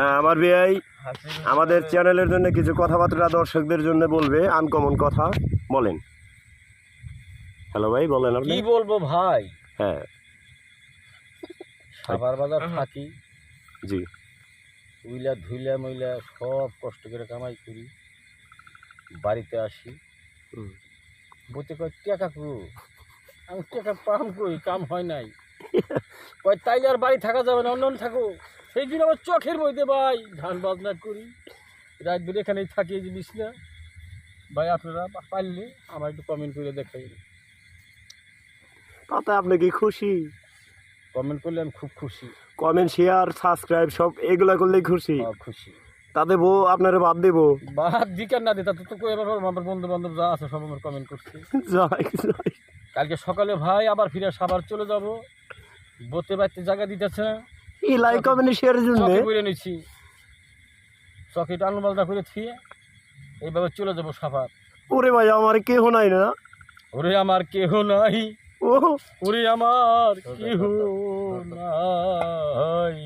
হ্যাঁ আমার ভাই আমাদের চ্যানেলের জন্য কিছু কথাবার্তা দর্শকদের জন্য বলবে আনকমন কথা বলেন। হ্যালো ভাই বলেন আপনি। কি বলব ভাই? হ্যাঁ। সাবার বাজার থাকি। জি। উইলা ধুইলা মইলা সব কষ্ট করে কামাই করি। বাড়িতে আসি। হুম। বলতে কয় টাকা কু আমি টাকা পাম কই কাম হয় নাই। কয় তাইলে আর বাড়ি থাকা যাবে না অন্য থাকো সেই জন্য আমার চোখের মধ্যে ভাই ধান বাজনা করি। রাত ধরে এখানেই থাকি এই জিনিস না। ভাই আপনারা পারলে আমার একটু কমেন্ট করে দেখাই তাতে আপনি কি খুশি? কমেন্ট করলে আমি খুব খুশি। কমেন্ট শেয়ার সাবস্ক্রাইব সব এগুলা করলেই খুশি। আহ, খুশি। তাতে বউ আপনারা বাদ দেবো। বাদ দিকার না দিতা তো কই এবার আমার বন্ধু বান্ধব যা আছে সব আমার কমেন্ট করছে। কালকে সকালে ভাই আবার ফিরে সাবার চলে যাব। বতে বাড়তে জায়গা দিতেছে না। এই লাইক কমেন্ট শেয়ারের জন্য। চকে করে নিচ্ছি চকে টানু বাজনা করে থিয়ে এইভাবে চলে যাব সাবার ওরে ভাই আমার কেহ নাই না। ওরে আমার কেহ নাই। ও। ওরে আমার কেহ নাই।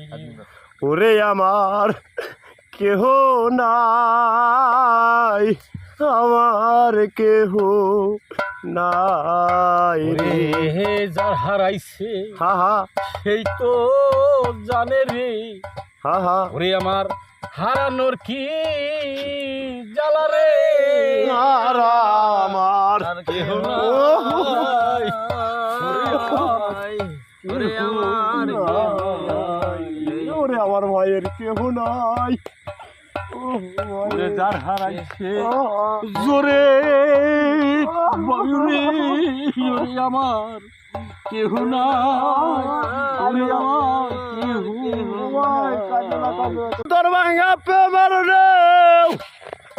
ওরে আমার কেহ নাই। আমার কেহ নাই রে। যার হারাইছে। হা হা। সেই তো জানে রে। হা হা। ওরে আমার হারানোর কি জ্বালা রে। আর আমার কেহ নাই। ওরে আমার ওরে আমার ভাইয়ের কেহ নাই। যার হারাইছে জোরে ওরে আমার কেহ নাই ওরে আমার কেহ তোর ভাঙা প্রেমের রে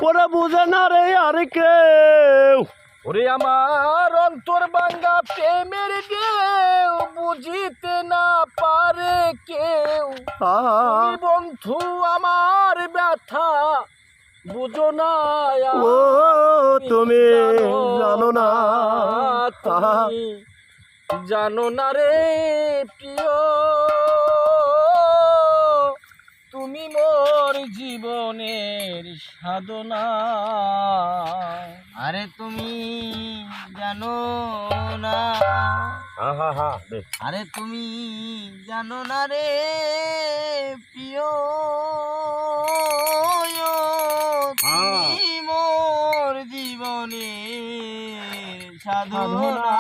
ওরে বুঝে না রে আর কেউ। ওরে আমার অন্তর বাঙ্গা প্রেমের কেউ বুঝিতে না পারে কেউ। বন্ধু আমার বুঝো না ও তুমি জানো না। জানো না রে প্রিয়। তুমি মোর জীবনের সাধনা। আরে তুমি জানো না। আরে তুমি জানো না রে প্রিয়। জীবনে সাধনা